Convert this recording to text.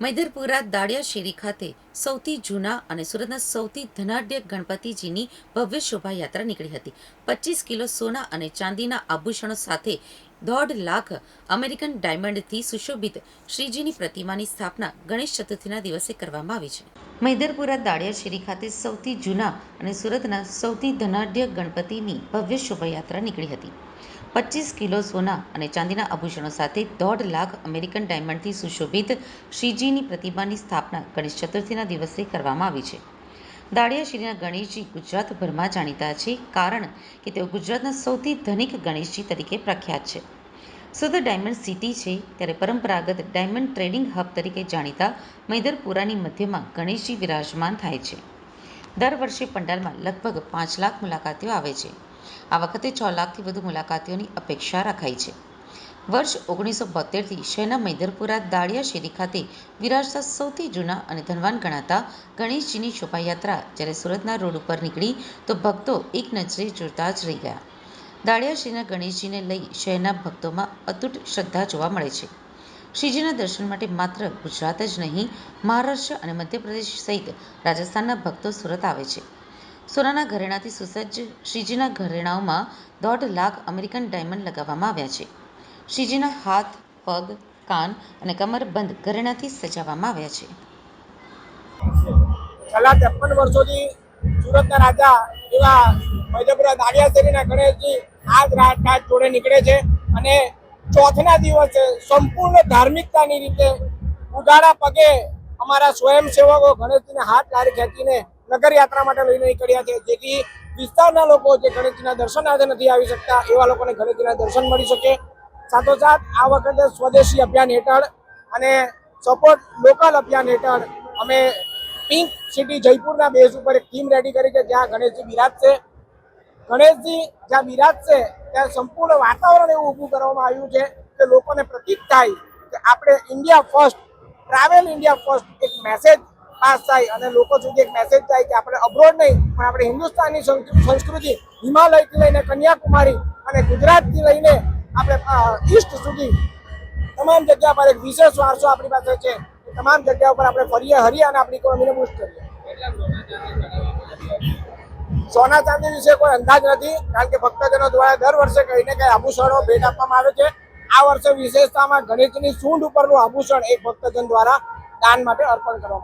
મૈદરપુરા દાળિયા શેરી ખાતે સૌથી જૂના અને સુરતના સૌથી ધનાઢ્ય ગણપતિજીની ભવ્ય શોભાયાત્રા નીકળી હતી. પચીસ કિલો સોના અને ચાંદીના આભૂષણો સાથે દોઢ લાખ અમેરિકન ડાયમંડથી સુશોભિત શ્રીજીની પ્રતિમાની સ્થાપના ગણેશ ચતુર્થીના દિવસે કરવામાં આવી છે. મૈદરપુરા દાળિયા શેરી ખાતે સૌથી જૂના અને સુરતના સૌથી ધનાઢ્ય ગણપતિની ભવ્ય શોભાયાત્રા નીકળી હતી. પચીસ કિલો સોના અને ચાંદીના આભૂષણો સાથે દોઢ લાખ અમેરિકન ડાયમંડથી સુશોભિત શ્રીજીની પ્રતિમાની સ્થાપના ગણેશ ચતુર્થીના દિવસે કરવામાં આવી છે. દાળિયા શ્રીના ગણેશજી ગુજરાતભરમાં જાણીતા છે, કારણ કે તેઓ ગુજરાતના સૌથી ધનિક ગણેશજી તરીકે પ્રખ્યાત છે. સુરત ડાયમંડ સિટી છે, ત્યારે પરંપરાગત ડાયમંડ ટ્રેડિંગ હબ તરીકે જાણીતા મૈદરપુરાની મધ્યમાં ગણેશજી વિરાજમાન થાય છે. દર વર્ષે પંડાલમાં લગભગ પાંચ લાખ મુલાકાતીઓ આવે છે. આ વખતે છ લાખથી વધુ મુલાકાતીઓની અપેક્ષા રખાઈ છે. વર્ષ ઓગણીસો બોતેરથી શહેરના મૈદરપુરા દાળિયા શેરી ખાતે વિરાજતા સૌથી જૂના અને ધનવાન ગણાતા ગણેશજીની શોભાયાત્રા જ્યારે સુરતના રોડ ઉપર નીકળી તો ભક્તો એક નજરે જોતા જ રહી ગયા દાળિયા શ્રીના ગણેશજીને લઈ શહેરના ભક્તોમાં અતૂટ શ્રદ્ધા જોવા મળે છે. શ્રીજીના દર્શન માટે માત્ર ગુજરાત જ નહીં, મહારાષ્ટ્ર અને મધ્યપ્રદેશ સહિત રાજસ્થાનના ભક્તો સુરત આવે છે. સોનાના ઘરેણાથી સુસજ્જ શ્રીજીના ઘરેણાઓમાં દોઢ લાખ અમેરિકન ડાયમંડ લગાવવામાં આવ્યા છે. શ્રીજીના હાથ, પગ, કાન અને કમરબંધ ઘરેણાથી સજાવવામાં આવ્યા છે. છેલ્લા ત્રેપન વર્ષોથી સુરતના રાજા એવા મૈદપુરા દાળિયા શેરીના ગણેશજી આજ રાત રાત જોડે નીકળે છે અને ચોથના દિવસે સંપૂર્ણ ધાર્મિકતાની રીતે ઉઘાડા પગે અમારા સ્વયંસેવકો ગણેશજીને હાથ લારી ખેંચીને નગરયાત્રા માટે લઈને નીકળ્યા છે. જેથી વિસ્તારના લોકો જે ગણેશજીના દર્શનાર્થે નથી આવી શકતા, એવા લોકોને ગણેશજીના દર્શન મળી શકે. સાથોસાથ આ વખતે સ્વદેશી અભિયાન હેઠળ અને સપોર્ટ લોકલ અભિયાન હેઠળ અમે પિંક સિટી જયપુરના બેઝ ઉપર એક ટીમ રેડી કરી છે, જ્યાં ગણેશજી બિરાજશે ગણેશજી જ્યાં બિરાજશે ત્યાં સંપૂર્ણ વાતાવરણ એવું ઊભું કરવામાં આવ્યું છે કે લોકોને પ્રતીક થાય કે આપણે India first, travel India first એક મેસેજ પાસ થાય અને લોકો સુધી એક મેસેજ થાય કે આપણે અબ્રોડ નહીં, પણ આપણે હિન્દુસ્તાનની સંસ્કૃતિ હિમાલયથી લઈને કન્યાકુમારી અને ગુજરાતથી લઈને આપણે ઈસ્ટ સુધી તમામ જગ્યા પર એક વિશેષ વારસો આપણી પાસે છે તમામ જગ્યા ઉપર આપણે ફરીએ, હરીએ અને આપણી ઇકોનોમીને બુસ્ટ કરીએ સોના ચાંદી વિશે કોઈ અંદાજ નથી, કારણ કે ભક્તજનો દ્વારા દર વર્ષે કઈ ને કઈ આભૂષણો ભેટ આપવામાં આવે છે આ વર્ષે વિશેષતામાં ગણેશની સૂંઢ ઉપરનું આભૂષણ એક ભક્તજન દ્વારા દાન માટે અર્પણ કરવામાં.